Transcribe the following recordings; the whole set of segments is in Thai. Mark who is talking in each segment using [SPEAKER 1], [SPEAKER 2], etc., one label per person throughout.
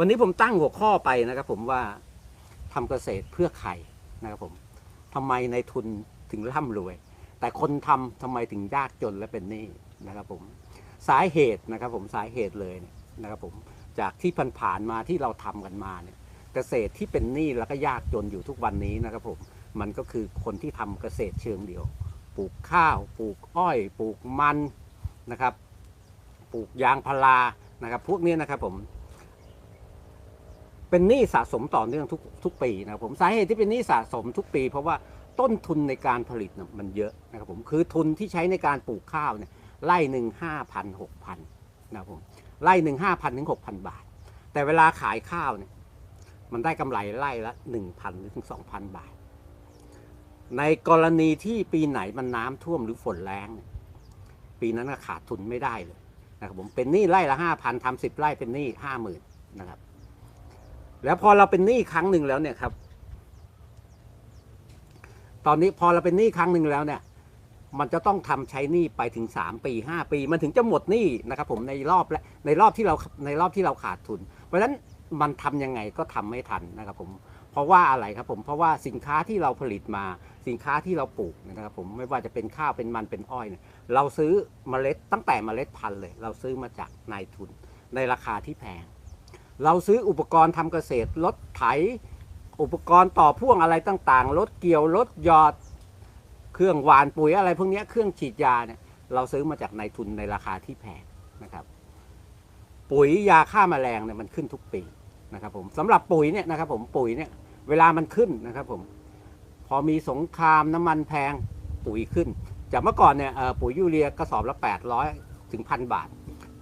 [SPEAKER 1] วันนี้ผมตั้งหัวข้อไปนะครับผมว่าทำเกษตรเพื่อใครนะครับผมทำไมในทุนถึงร่ำรวย แต่คนทำทำไมถึงยากจนและเป็นหนี้นะครับผมสาเหตุนะครับผมสาเหตุเลยนะครับผมจากที่ผ่านๆมาที่เราทำกันมาเนี่ยเกษตรที่เป็นหนี้แล้วก็ยากจนอยู่ทุกวันนี้นะครับผมมันก็คือคนที่ทำเกษตรเชิงเดียว ปลูกข้าว ปลูกอ้อย ปลูกมันนะครับ ปลูกยางพารานะครับ พวกนี้นะครับผม เป็นหนี้สะสมต่อเนื่องทุกทุกปีนะครับผมสาเหตุที่เป็นหนี้สะสมทุกปี เพราะว่าต้นทุนในการผลิตมันเยอะนะครับผมคือทุนที่ใช้ในการปลูกข้าวเนี่ยไร่หนึ่งห้าพันหกพันนะครับผมไร่หนึ่งห้าพันถึงหกพันบาท แต่เวลาขายข้าวเนี่ยมันได้กำไรไร่ละหนึ่งพันถึงสองพันบาท ในกรณีที่ปีไหนมันน้ำท่วมหรือฝนแรงเนี่ยปีนั้นขาดทุนไม่ได้เลยนะครับผมเป็นหนี้ไร่ละห้าพันทำสิบไร่เป็นหนี้ห้าหมื่นนะครับ แล้วพอเราเป็นหนี้ครั้งหนึ่งแล้วเนี่ยครับ ตอนนี้พอเราเป็นหนี้ครั้งหนึ่งแล้วเนี่ย มันจะต้องทำใช้หนี้ไปถึงสามปีห้าปี มันถึงจะหมดหนี้นะครับผมในรอบและในรอบที่เราในรอบที่เราขาดทุน เพราะฉะนั้นมันทำยังไงก็ทำไม่ทันนะครับผมเพราะว่าอะไรครับผมเพราะว่าสินค้าที่เราผลิตมาสินค้าที่เราปลูกนะครับผมไม่ว่าจะเป็นข้าวเป็นมันเป็นอ้อยเนี่ยเราซื้อเมล็ดตั้งแต่เมล็ดพันธุ์เลย เราซื้อมาจากนายทุนในราคาที่แพง เราซื้ออุปกรณ์ทำเกษตรรถไถ อุปกรณ์ต่อพ่วงอะไรต่างๆรถเกี่ยวรถหยอด เครื่องหวานปุ๋ยอะไรพวกนี้เครื่องฉีดยาเนี่ยเราซื้อมาจากนายทุนในราคาที่แพงนะครับ ปุ๋ยยาฆ่าแมลงเนี่ยมันขึ้นทุกปีนะครับผมสำหรับปุ๋ยเนี่ยนะครับผมปุ๋ยเนี่ยเวลามันขึ้นนะครับผมพอมีสงครามน้ำมันแพงปุ๋ยขึ้น จากเมื่อก่อนเนี่ยปุ๋ยยูเรียกระสอบละ 800 ถึงพันบาท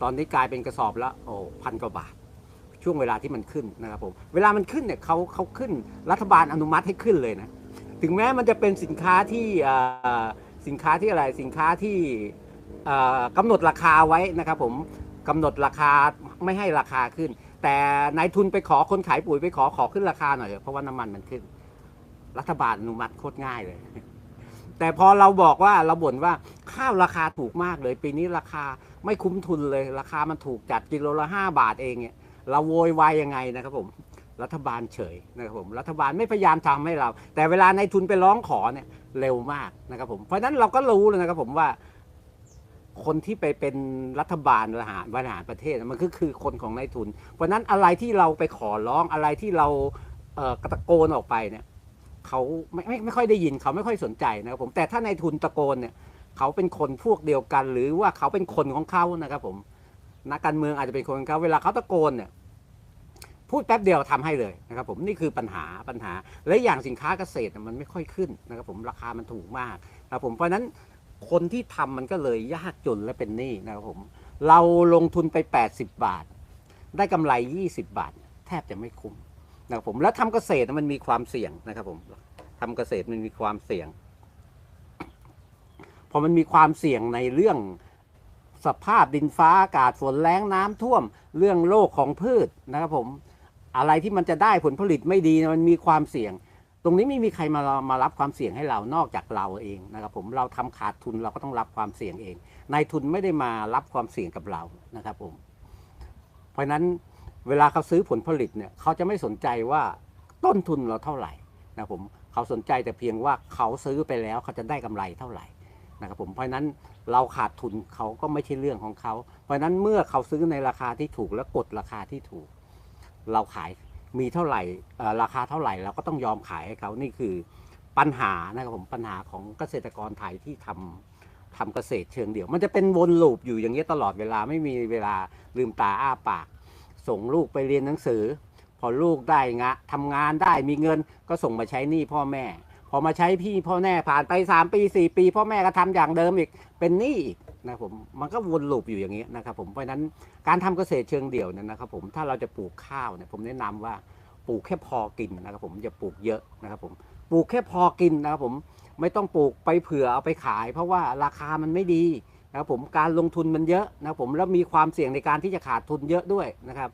[SPEAKER 1] ตอนนี้กลายเป็นกระสอบละโอ้พันกว่าบาท ช่วงเวลาที่มันขึ้นนะครับผมเวลามันขึ้นเนี่ยเขาเขาขึ้นรัฐบาลอนุมัติให้ขึ้นเลยนะถึงแม้มันจะเป็นสินค้าที่สินค้าที่อะไรสินค้าที่เอ่อกำหนดราคาไว้นะครับผมกำหนดราคาไม่ให้ราคาขึ้น แต่นายทุนไปขอคนขายปุ๋ยไปขอขอขึ้นราคาหน่อยเถอะเพราะว่าน้ำมันมันขึ้น รัฐบาลอนุมัติโคตรง่ายเลย แต่พอเราบอกว่าเราบ่นว่าข้าวราคาถูกมากเลย ปีนี้ราคาไม่คุ้มทุนเลย ราคามันถูกจัดกิโลละห้าบาทเองเนี่ย เราโวยวายยังไงนะครับผมรัฐบาลเฉยนะครับผมรัฐบาลไม่พยายามทำให้เรา แต่เวลาในทุนไปร้องขอเนี่ยเร็วมากนะครับผมเพราะฉะนั้นเราก็รู้เลยนะครับผมว่าคนที่ไปเป็นรัฐบาลบริหารบริหารประเทศมันก็คือคนของนายทุน เพราะนั้นอะไรที่เราไปขอร้องอะไรที่เราเกระตะโกนออกไปเนี่ยเขาไม่ไม่ไม่ค่อยได้ยินเขาไม่ค่อยสนใจนะครับผมแต่ถ้านายทุนตะโกนเนี่ยเขาเป็นคนพวกเดียวกัน หรือว่าเขาเป็นคนของเขานะครับผม นักการเมืองอาจจะเป็นคนเขาเวลาเขาตะโกนเนี่ยพูดแป๊บเดียวทำให้เลยนะครับผมนี่คือปัญหาปัญหา และอย่างสินค้าเกษตรมันไม่ค่อยขึ้นนะครับผมราคามันถูกมากนะครับผมเพราะฉะนั้นคนที่ทำมันก็เลยยากจนและเป็นหนี้นะครับผมเราลงทุนไป 80 บาท ได้กำไร 20 บาท แทบจะไม่คุ้มนะครับผมแล้วทำเกษตรมันมีความเสี่ยงนะครับผมทำเกษตรมันมีความเสี่ยงพอมันมีความเสี่ยงในเรื่อง สภาพดินฟ้าอากาศฝนแรงน้ำท่วม เรื่องโรคของพืชนะครับผมอะไรที่มันจะได้ผลผลิตไม่ดีมันมีความเสี่ยง ตรงนี้ไม่มีใครมามารับความเสี่ยงให้เรานอกจากเราเองนะครับผมเราทำขาดทุนเราก็ต้องรับความเสี่ยงเองนายทุนไม่ได้มารับความเสี่ยงกับเรานะครับผมเพราะฉะนั้นเวลาเขาซื้อผลผลิตเนี่ยเขาจะไม่สนใจว่าต้นทุนเราเท่าไหร่นะครับผมเขาสนใจแต่เพียงว่าเขาซื้อไปแล้วเขาจะได้กำไรเท่าไหร่ นะครับผมเพราะฉะนั้นเราขาดทุนเขาก็ไม่ใช่เรื่องของเขา เพราะฉะนั้นเมื่อเขาซื้อในราคาที่ถูกและกดราคาที่ถูก เราขายมีเท่าไหร่ราคาเท่าไหร่เราก็ต้องยอมขายให้เขานี่คือปัญหานะครับผมปัญหาของเกษตรกรไทยที่ทำทำเกษตรเชิงเดี่ยว มันจะเป็นวนลูปอยู่อย่างนี้ตลอดเวลาไม่มีเวลาลืมตาอ้าปาก ส่งลูกไปเรียนหนังสือ พอลูกได้งะทำงานได้มีเงินก็ส่งมาใช้หนี้พ่อแม่ อมาใช้พี่พ่อแม่ผ่านไป3ปี4ปี พ่อแม่ก็ทำอย่างเดิมอีกเป็นหนี้อีกนะผมมันก็วนลูปอยู่อย่างนี้นะครับผมเพราะนั้นการทำเกษตรเชิงเดี่ยวเนี่ยนะครับผมถ้าเราจะปลูกข้าวเนี่ยผมแนะนำว่าปลูกแค่พอกินนะครับผมอย่าปลูกเยอะนะครับผมปลูกแค่พอกินนะครับผมไม่ต้องปลูกไปเผื่อเอาไปขาย เพราะว่าราคามันไม่ดีนะครับผมการลงทุนมันเยอะนะครับผมแล้วมีความเสี่ยงในการที่จะขาดทุนเยอะด้วยนะครับ